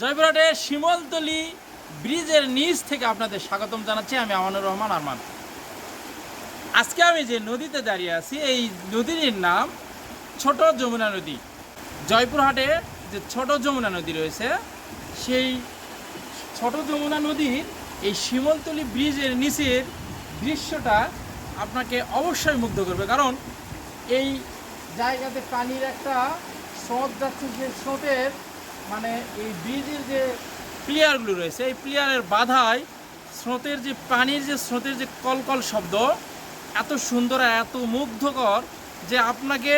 জয়পুরহাটে শিমলতলি ব্রিজের নিচ থেকে আপনাদের স্বাগতম জানাচ্ছি। আমি আমানুর রহমান আরমান। আজকে আমি যে নদীতে দাঁড়িয়ে আছি, এই নদীর নাম ছোট যমুনা নদী। জয়পুরহাটে যে ছোট যমুনা নদী রয়েছে, সেই ছোট যমুনা নদীর এই শিমলতলি ব্রিজের নিচের দৃশ্যটা আপনাকে অবশ্যই মুগ্ধ করবে। কারণ এই জায়গাতে পানির একটা স্রোত যাচ্ছে, যে স্রোতের মানে এই ব্রিজের যে প্লেয়ারগুলো রয়েছে, এই প্লেয়ারের বাধায় স্রোতের যে পানির যে স্রোতের যে কলকল শব্দ, এত সুন্দর আর এত মুগ্ধকর যে আপনাকে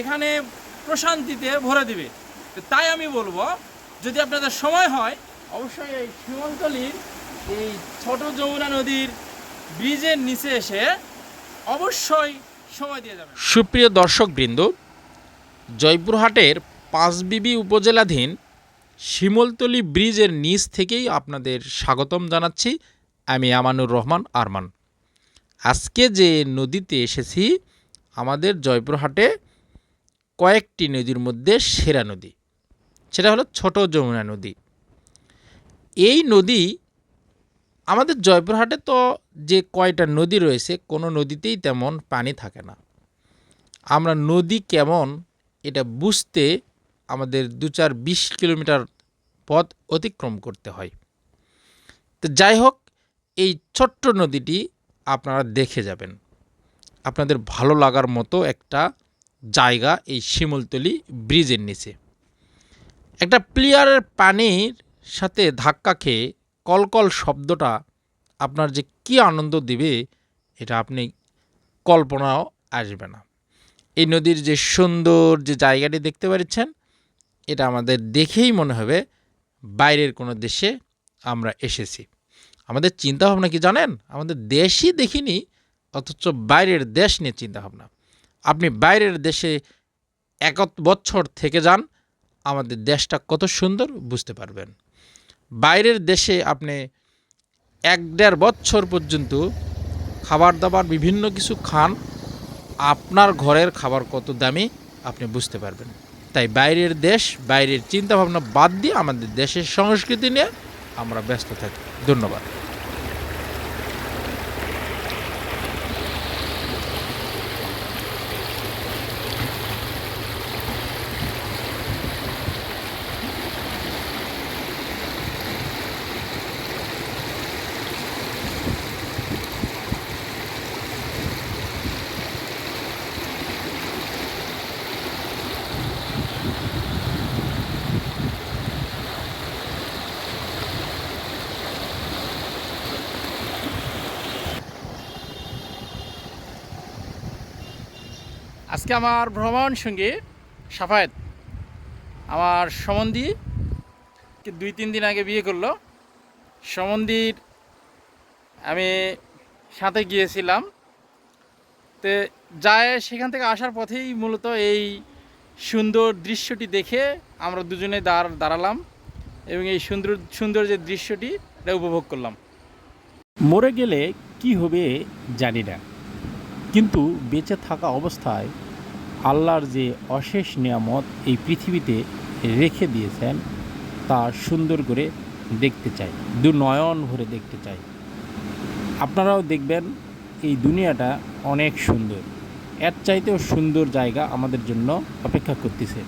এখানে প্রশান্তিতে ভরে দিবে। তাই আমি বলব, যদি আপনাদের সময় হয়, অবশ্যই এই সীমন্তলির এই ছোট যমুনা নদীর ব্রিজের নিচে এসে অবশ্যই সময় দিয়ে যাবেন। সুপ্রিয় দর্শকবৃন্দ, জয়পুরহাটের পাঁচবিবি উপজেলাধীন শিমলতলি ব্রিজের নিচ থেকেই আপনাদের স্বাগতম জানাচ্ছি আমি আমানুর রহমান আরমান। আজকে যে নদীতে এসেছি, আমাদের জয়পুরহাটে কয়েকটি নদীর মধ্যে সেরা নদী, সেটা হলো ছোট যমুনা নদী। এই নদী, আমাদের জয়পুরহাটে তো যে কয়টা নদী রয়েছে, কোনো নদীতেই তেমন পানি থাকে না। আমরা নদী কেমন, এটা বুঝতে আমাদের দু চার বিশ কিলোমিটার পথ অতিক্রম করতে হয়। তো যাই হোক, এই ছোট্ট নদীটি আপনারা দেখে যাবেন। আপনাদের ভালো লাগার মতো একটা জায়গা এই শিমলতলি ব্রিজের নিচে। একটা প্লেয়ারের পানির সাথে ধাক্কা খেয়ে কলকল শব্দটা আপনার যে কী আনন্দ দিবে, এটা আপনি কল্পনাও আসবে না। এই নদীর যে সুন্দর যে জায়গাটি দেখতে পাচ্ছেন এটা আমাদের দেখেই মনে হবে বাইরের কোনো দেশে আমরা এসেছি। আমাদের চিন্তাভাবনা কি জানেন? আমাদের দেশই দেখিনি, অথচ বাইরের দেশ নিয়ে চিন্তাভাবনা। আপনি বাইরের দেশে এক বছর থেকে যান, আমাদের দেশটা কত সুন্দর বুঝতে পারবেন। বাইরের দেশে আপনি এক দেড় বছর পর্যন্ত খাবার দাবার বিভিন্ন কিছু খান, আপনার ঘরের খাবার কত দামি আপনি বুঝতে পারবেন। তাই বাইরের দেশ, বাইরের চিন্তাভাবনা বাদ দিয়ে আমাদের দেশের সংস্কৃতি নিয়ে আমরা ব্যস্ত থাকি। ধন্যবাদ। আজকে আমার ভ্রমণ সঙ্গী সাফায়েত, আমার সম্বন্ধী দুই তিন দিন আগে বিয়ে করল। সম্বন্ধীর আমি সাথে গিয়েছিলাম। তো যায় সেখান থেকে আসার পথেই মূলত এই সুন্দর দৃশ্যটি দেখে আমরা দুজনে দাঁড় দাঁড়ালাম এবং এই সুন্দর সুন্দর যে দৃশ্যটি, এটা উপভোগ করলাম। মরে গেলে কি হবে জানি না। কিন্তু বেঁচে থাকা অবস্থায় আল্লাহর যে অশেষ নিয়ামত এই পৃথিবীতে রেখে দিয়েছেন, তা সুন্দর করে দেখতে চাই দু নয়ন ভরে দেখতে চাই। আপনারাও দেখবেন এই দুনিয়াটা অনেক সুন্দর। এর চাইতেও সুন্দর জায়গা আমাদের জন্য অপেক্ষা করতেছে।